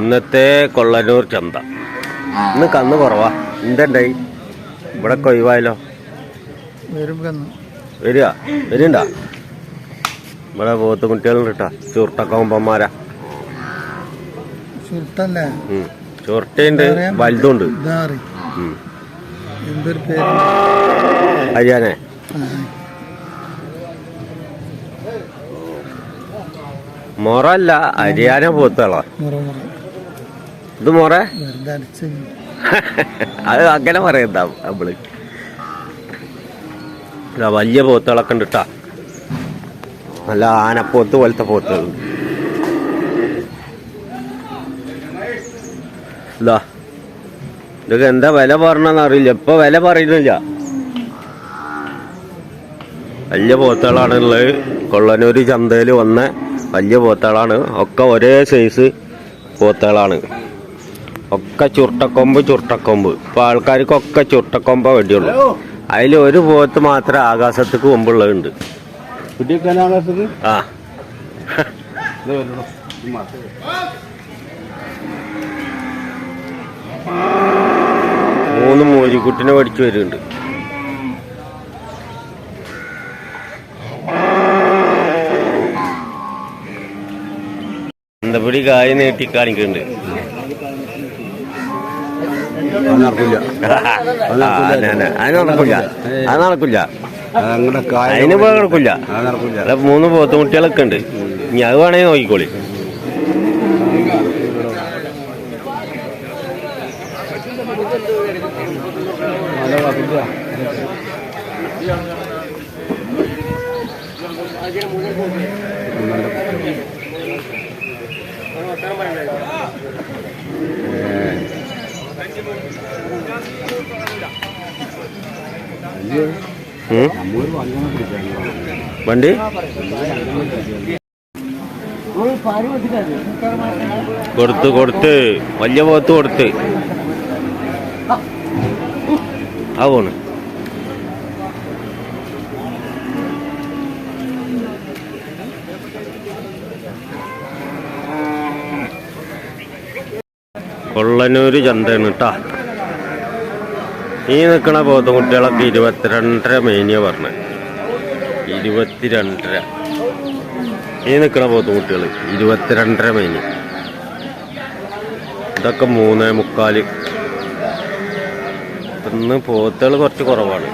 ഇന്നത്തെ കൊള്ളനൂർ ചന്ത. ഇന്ന് കന്ന് കുറവാ. എന്തുണ്ടായി ഇവിടെ കൊയ്വായാലോ വരിക. വരിണ്ട? ഇവിടെ പോത്ത് കുട്ടികളുണ്ട് കിട്ടാ ചുരുട്ടക്കൊമ്പന്മാരാ. ചുരുട്ടയുണ്ട് വലുതുണ്ട്. ഇതാറി? പേര് അരിയാനെ മുറ ഇത് മൊറ? അത് അങ്ങനെ പറയണ്ട നമ്മൾ. വലിയ പോത്തുകളൊക്കെ ഉണ്ട് കേട്ടാ നല്ല ആനപ്പോത്ത് പോലത്തെ പോത്തുകൾ. ഇതാ. ഇതൊക്കെ എന്താ വില പറഞ്ഞെന്ന് അറിയില്ല. ഇപ്പൊ വില പറയുന്നില്ല. വലിയ പോത്തുകളാണ് ഉള്ളത്. കൊള്ളനൂര് ചന്തയിൽ വന്ന വലിയ പോത്താളാണ് ഒക്കെ ഒരേ സൈസ് പോത്താളാണ് ഒക്കെ ചുരുട്ടക്കൊമ്പ് ചുരുട്ടക്കൊമ്പ്. ഇപ്പൊ ആൾക്കാർക്കൊക്കെ ചുരുട്ടക്കൊമ്പ വേണ്ടിയുള്ളൂ. അതിൽ ഒരു പോത്ത് മാത്രമേ ആകാശത്തേക്ക് കൊമ്പുള്ളതുണ്ട് ആ. മൂന്ന് മൂലിക്കുട്ടിനെ പഠിച്ചു വരുന്നുണ്ട്. എന്തപ്പടി കായ് നീട്ടി കാണിക്കുന്നുണ്ട്. നടക്കില്ല അത് നടക്കില്ല അതിന് നടക്കില്ല മൂന്ന് പോത്തുമുട്ടികളൊക്കെ ഉണ്ട്. ഇനി അത് വേണമെങ്കിൽ നോക്കിക്കോളി. വണ്ടി? കൊടുത്ത് കൊടുത്ത്. വലിയ പോത്ത് കൊടുത്ത്. ആ പോണ്. കൊള്ളനൂര് ചന്തയാണ് കേട്ടാ ഈ നിൽക്കണ പോത്ത കുട്ടികളൊക്കെ ഇരുപത്തിരണ്ടര മേനിയ പറഞ്ഞ. ഇരുപത്തിരണ്ടര. ഈ നിൽക്കണ പോത്ത കുട്ടികൾ ഇരുപത്തിരണ്ടര മേനി. ഇതൊക്കെ മൂന്നേ മുക്കാൽ. ഇന്ന് പോത്തുകൾ കുറച്ച് കുറവാണ്.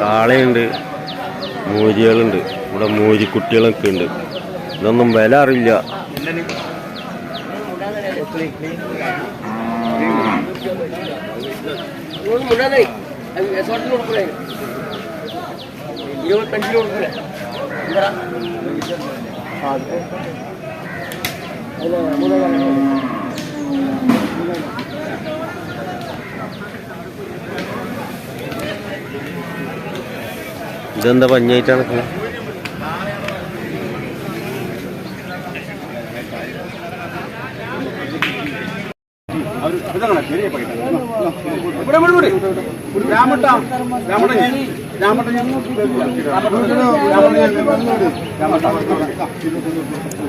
കാളയുണ്ട് മൂരികളുണ്ട് ഇവിടെ മൂരിക്കുട്ടികളൊക്കെ ഉണ്ട്. ഇതൊന്നും വില അറിയില്ല. ഇരുപത്തഞ്ചിന് കൊടുക്കൂലേ ഇതെന്താ പഞ്ഞായിട്ടാണ്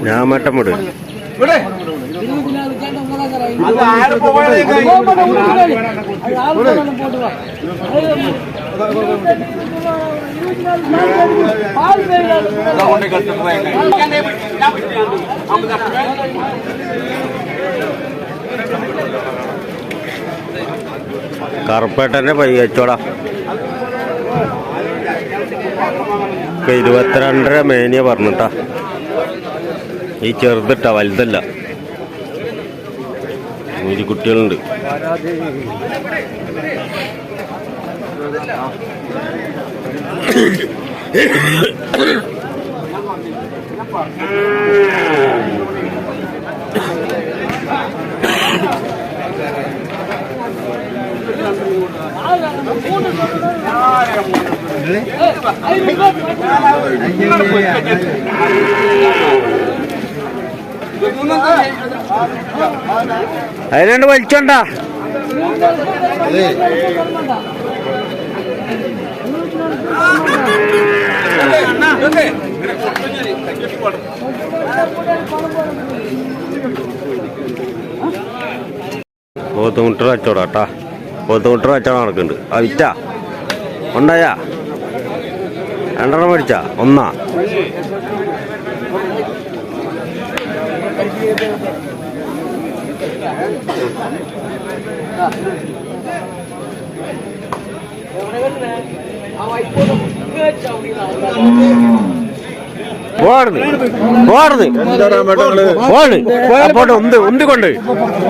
ഞാമട്ടം വിട് വെച്ചോടാ ഇപ്പൊ ഇരുപത്തിരണ്ടര മേനിയ പറഞ്ഞിട്ടാ. ഈ ചെറുതിട്ടാ വലുതല്ല. ഒരു കുട്ടികളുണ്ട് അതിനുണ്ട് വലിച്ചോണ്ടാ പോത്തുമുട്ടർ കച്ചവടം കേട്ടാ പോത്തുമുട്ടർ കച്ചവടം നടക്കുന്നുണ്ട് ആ വിറ്റാ ഉണ്ടായാ രണ്ടെണ്ണം മേടിച്ചാ ഒന്നാ അപ്പോട്ട് ഉന്ത് ഉന്തിക്കൊണ്ട്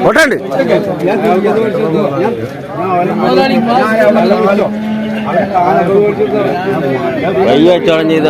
പോട്ടുണ്ട്. ചെയ്ത്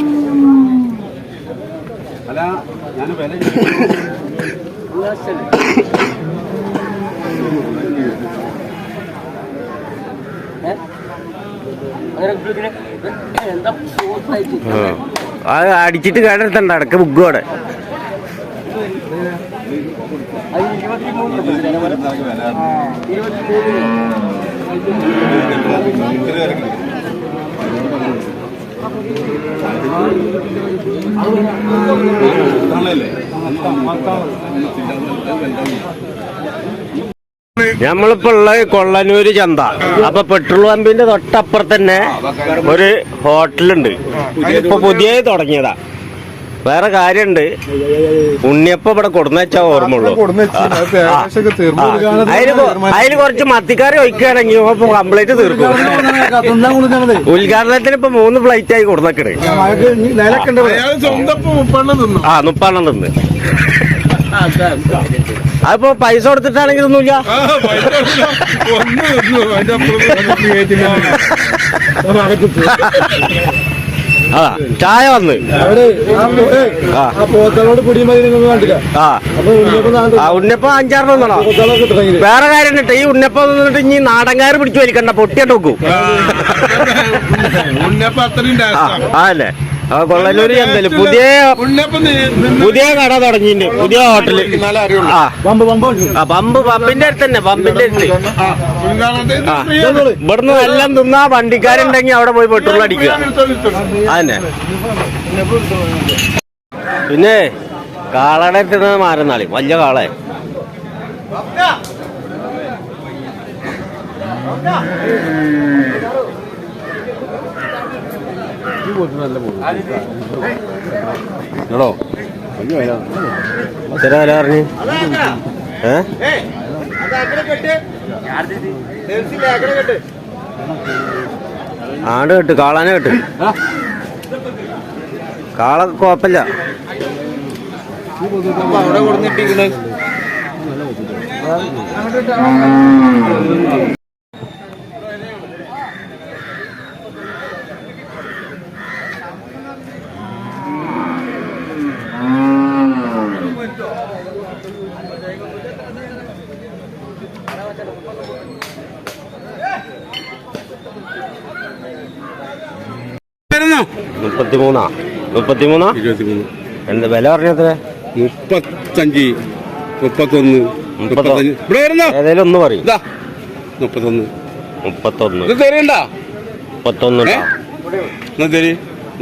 അല്ല ഞാൻ വില. അത് അടിച്ചിട്ട് കേടെടുത്തണ്ട അടക്ക ബുക്കോടെ നമ്മളിപ്പോ ഉള്ളത് കൊള്ളനൂര് ചന്ത. അപ്പൊ പെട്രോൾ പമ്പിന്റെ തൊട്ടപ്പുറത്തന്നെ ഒരു ഹോട്ടലുണ്ട്. ഇപ്പൊ പുതിയ തുടങ്ങിയതാ. വേറെ കാര്യണ്ട്. ഉണ്ണിയപ്പം ഇവിടെ കൊടുന്ന വെച്ചാ ഓർമ്മയുള്ളൂ അതിന് കുറച്ച് മത്തിക്കാരി ഒഴിക്കുകയാണെങ്കിൽ കംപ്ലീറ്റ് തീർക്കും. ഉദ്ഘാടനത്തിന് ഇപ്പൊ മൂന്ന് ഫ്ലൈറ്റ് ആയി കൊടുന്നക്കണേ. ആ മുപ്പെണ്ണം തിന്നു. അതിപ്പോ പൈസ കൊടുത്തിട്ടാണെങ്കിൽ ഒന്നുമില്ല. ഒന്ന് ആ ചായ വന്ന്. ആ. നാണ്ട് അഞ്ചാറെണ്ണം തന്നോ വേറെ കാര്യം ഇട്ട് ഈ ഉണ്ണിയപ്പം നിന്നിട്ട് ഇനി നാടൻകാർ പിടിച്ചു വലിക്കണ്ട പൊട്ടിയിട്ട് നോക്കൂ ആ അല്ലേ ആ കൊള്ളല്ലൂര് പുതിയ പുതിയ കട തുടങ്ങിയിട്ടുണ്ട് പുതിയ ഹോട്ടൽ. ആ. പമ്പ് പമ്പിന്റെ അടുത്ത് തന്നെ പമ്പിന്റെ അടുത്ത്. ഇവിടുന്ന് എല്ലാം തിന്നാ വണ്ടിക്കാരുണ്ടെങ്കിൽ അവിടെ പോയി പെട്രോൾ അടിക്കുക. അതന്നെ. പിന്നെ കാളയുടെ അടുത്ത് മാറുന്നാളി വലിയ കാളെ. എടോ. എത്ര വില പറഞ്ഞു? ആട് കെട്ട് കാളാനെ കെട്ട്. കാള കുഴപ്പമില്ല. അവിടെ കൊടുത്തിട്ടിരിക്കണേ മുപ്പത്തിമൂന്നാ? മുപ്പത്തിമൂന്നാ? ഇരുപത്തിമൂന്ന്. എന്ത് വില പറഞ്ഞത്ര മുപ്പത്തഞ്ച്. മുപ്പത്തൊന്ന്. മുപ്പത്തൊ- മുപ്പത്തഞ്ച്. ഇവിടെ വരുന്നോ? ഏതായാലും ഒന്ന് പറയും. ഇതാ. മുപ്പത്തൊന്ന്. മുപ്പത്തൊന്ന്. ഇത് തരണ്ട? മുപ്പത്തൊന്ന്? എന്നാ തരി.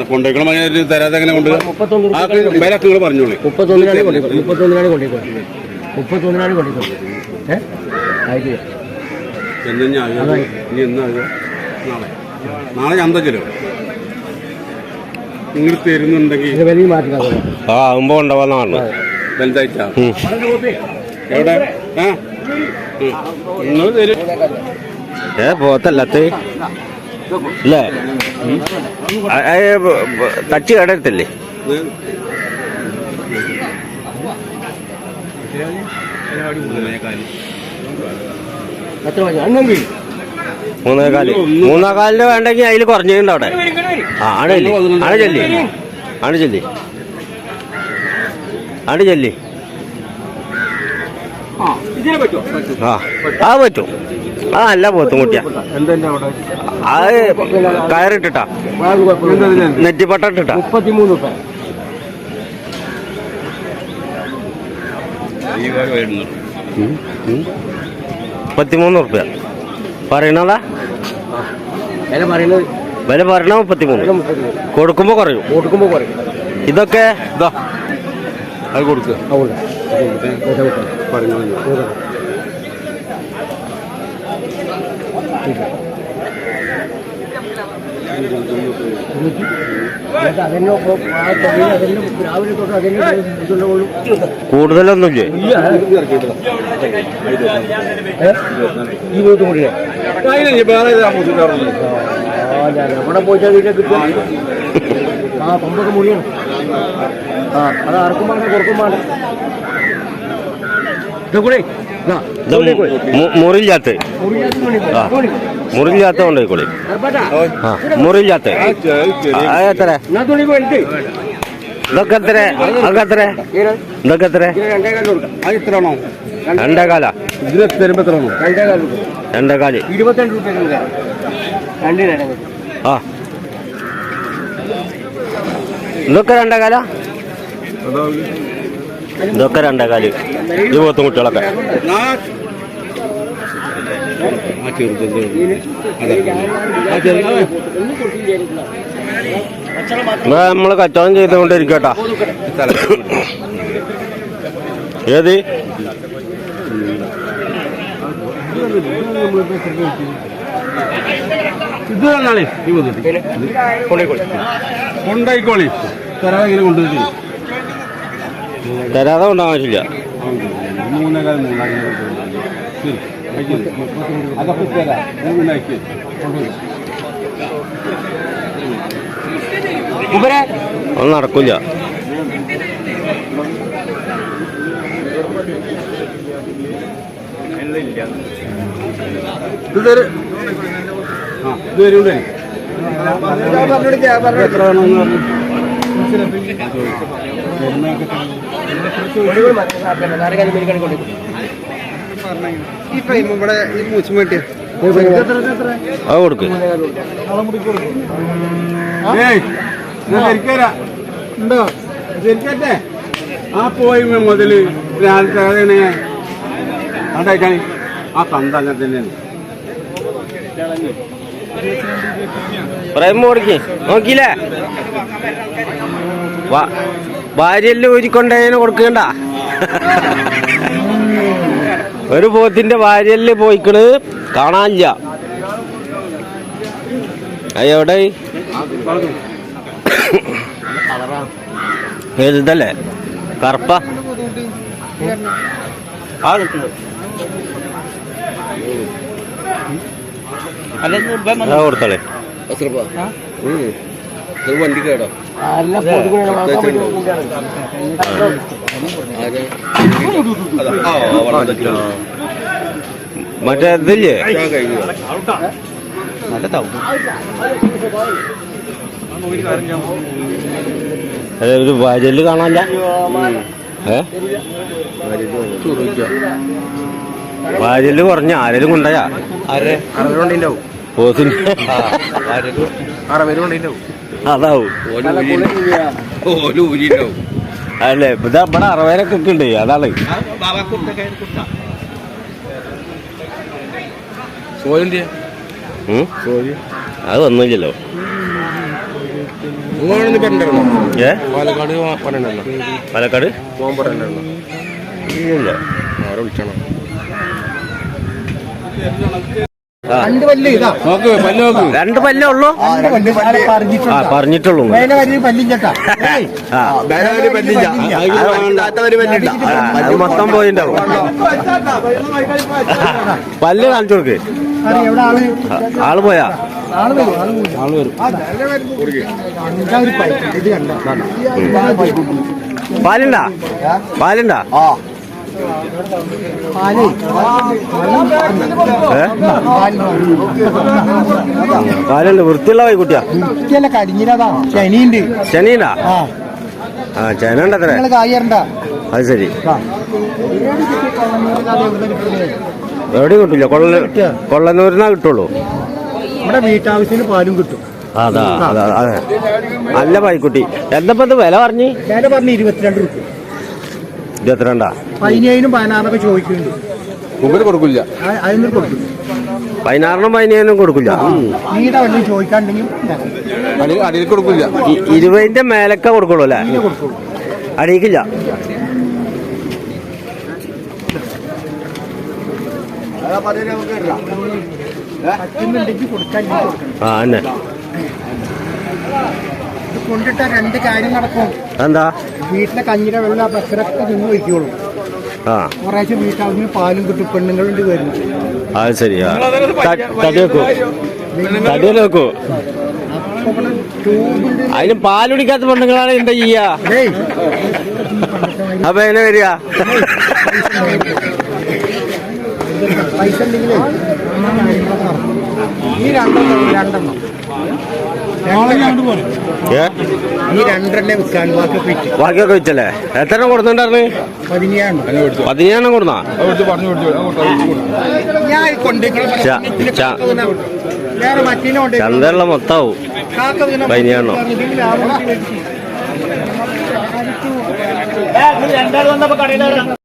കൊണ്ടുപോയിക്കണം മതി തരാതെ എങ്ങനെ കൊണ്ടുപോകാം ആ വില നിങ്ങൾ പറഞ്ഞോളൂ. മുപ്പത്തൊന്നിനാണ് കൊണ്ടിക്കോ മുപ്പത്തൊന്നിനാണ് കൊണ്ടിക്കോ മുപ്പത്തൊന്നിനാണ് ഇനി എന്നാ നാളെ. നാളെ നിങ്ങൾ തരുന്നുണ്ടെങ്കിൽ ആ ആകുമ്പോ ഉണ്ടാവാന്നാണ് വലുതായിട്ടാ. എവിടെ? ആ. നിങ്ങൾ തരും. ഏ പോത്തല്ലത്ത് അല്ലേ അണ്ണം വീട് മൂന്നേകാൽ. മൂന്നേകാലിന് വേണ്ടെങ്കിൽ അതിൽ കുറഞ്ഞിട്ടുണ്ട് അവിടെ. ആണ് ചെല്ലി ആണ് ചെല്ലി ആണ് ചെല്ലി ആണ് ചെല്ലി ഇതിനെ പറ്റുമോ ആ ആ പറ്റും. ആ അല്ല പോത്തും കുട്ടിയാ അത് കയറിട്ടിട്ടാ. നെറ്റിപ്പട്ടിട്ടാ മുപ്പത്തിമൂന്ന്. മുപ്പത്തിമൂന്ന് ഉറുപ്പ്യ. പറയണതാ? പറയുന്നത് വില പറയണ മുപ്പത്തിമൂന്ന്. മൂന്ന് മുപ്പത്തിമൂന്ന് കൊടുക്കുമ്പോ കുറയും. കൊടുക്കുമ്പോൾ കുറയും. ഇതൊക്കെ ഇതാ. അത് കൊടുക്കുക കൂടുതലൊന്നുമില്ലേ ഇല്ല? ഏ? വേറെ ആ ഞാൻ വീട്ടിൽ കിട്ടും. ആ പമ്പൊക്കെ മുറിയാണ് ആ അത് ആർക്കും പാടില്ല കൊടുക്കും വേണ്ട. ഇതുകൂടെ ഇത് മു- മുറിയില്ലാത്ത. ആ. ആ എത്ര? പോയിട്ട് ഇതൊക്കെ എത്ര? അതൊക്കെ എത്ര? ഇതൊക്കെ എത്ര? രണ്ടേകാല ഇതിന് തരുമ്പോ ഇരുപത്തിരണ്ട് നേരം ആ. ഇതൊക്കെ രണ്ടേകാല? ഇതൊക്കെ രണ്ടേകാൽ. ഇത് പോത്തും കുട്ടികളൊക്കെ. നമ്മൾ കച്ചവടം ചെയ്തുകൊണ്ടിരിക്കട്ടാ. ഏത്? ഇത് തന്നാളേ ഈ മുതൽ. കൊണ്ടായിക്കോളി. തരാതെ ഇങ്ങനെ കൊണ്ടുപോയി തരാതെ കൊണ്ടാകാൻ പറ്റില്ല. അതൊക്കെ തരാം ഒന്നും നടക്കില്ല ഇത് തരും. ആ പോയി മുതൽ അതാണ് കണ്ടേക്കാണി ആ അങ്ങനെ തന്നെയാണ് പ്രേമ കൊടുക്ക് നോക്കിയില്ലേ? ഭാര്യയെല്ലാം ഊരിക്കൊണ്ടതിന് കൊടുക്കണ്ട. ഒരു പോത്തിന്റെ ഭാര്യയെല്ലാം പോയിക്കണ് കാണാനില്ല. അയ്യവിടെ ഏതല്ലേ കറുപ്പ. കൊടുത്തളേ. വണ്ടി കേടോ മറ്റേ ഇതില്ലേ? അതെ ഒരു ഭാര്യൽ കാണാനില്ല. ഏ? ഭാര്യൽ കുറഞ്ഞ ആരെങ്കിലും കൊണ്ടയാ അതാവും. അല്ലേ ഇതാ ഇവിടെ അറുപതിനൊക്കെ ഉണ്ട് അതാണ്? അത് വന്നില്ലല്ലോ. ഏ? പാലക്കാട് പാലക്കാട്? പോകാൻ പറയണ്ടല്ലോ ഇല്ല. ആരെ വിളിച്ചണം? ആ, രണ്ട് പല്ല് ഇതാ. നോക്ക് പല്ല് നോക്ക്. രണ്ട് പല്ലേ ഉള്ളൂ? പറഞ്ഞിട്ടുള്ളൂ. അത് മൊത്തം പോയിണ്ടാവും. പല്ല് കാണിച്ചു കൊടുക്ക്. ആൾ? പോയാ? ആൾ വരും ആൾ വരും. പാലുണ്ടാ? പാലുണ്ടാ? പാൽ ഏ പാലുണ്ട് വൃത്തിയുള്ള വൈകുട്ടിയാ വൃത്തിയല്ല കരിഞ്ഞിനതാ ശനിയുണ്ട് ശനിയുണ്ടാ ആ ചേന ഉണ്ടത്രേ അത് ശരി. എവിടെയും കിട്ടില്ല കൊള്ള കൊള്ളന്നൂരിനാ കിട്ടുള്ളൂ. നമ്മുടെ വീട്ടാവശ്യത്തിന് പാലും കിട്ടും. അതാ അതാ അതെ. നല്ല പായ്ക്കുട്ടി എന്തപ്പോ ഇത് വില പറഞ്ഞു? വില പറഞ്ഞു ഇരുപത്തിരണ്ട് റുപ്യ. ഇരുപത്തിരണ്ടാ? പതിനേഴിനും പതിനാറിനൊക്കെ ചോദിക്കുന്നുണ്ട്. മുമ്പിൽ കൊടുക്കില്ല. അതിന് കൊടുക്കും. പതിനാറിനും പതിനേഴിനും കൊടുക്കില്ല. നീടെ വല്ലതും ചോദിക്കാണ്ടെങ്കിൽ അടിയിൽ കൊടുക്കില്ല. ഇരുപതിന്റെ മേലൊക്കെ കൊടുക്കുള്ളൂ അല്ലേ? അടിയിക്കില്ല. ആ തന്നെ. ഇത് കൊണ്ടിട്ട രണ്ട് കാര്യം നടക്കും എന്താ വീട്ടിലെ കഞ്ഞിയുടെ വെള്ളം ആ പച്ചരൊക്കെ നിന്ന് വയ്ക്കുള്ളൂ ആ. കുറേശ്ശെ വീട്ടാവശ്യത്തിന് പാലും കിട്ടും പെണ്ണുങ്ങളുണ്ട് വരുന്നു. അത് ശരിയാ തടി വെക്കൂ. തടി വെക്കൂ. അപ്പൊ ഇവിടെ ട്യൂബിന്റെ അതിന് പാലുടിക്കാത്ത പെണ്ണുങ്ങളാണ് എന്താ ചെയ്യാ? ഏയ്. അപ്പൊ എങ്ങനെ വരിക? പൈസ ഉണ്ടെങ്കിലേ. നമ്മളെ കാര്യങ്ങളൊക്കെ നടക്കും. ഈ രണ്ടെണ്ണം. രണ്ടെണ്ണം ഏ? ഈ രണ്ടെണ്ണേ വിൽക്കാൻ ബാക്കി വിറ്റ്. ബാക്കിയൊക്കെ വെച്ചല്ലേ എത്ര കൊടുത്തിട്ടുണ്ടായിരുന്നു? പതിനെയാണ് പതിനെണ്ണം കൊടുന്നാ? ഞാൻ ച- ച- വേറെ മറ്റേ കൊണ്ടേ ചന്തയുള്ള മൊത്താവും. പതിനെണ്ണം. രണ്ടാൾ വന്നപ്പോ കടയിൽ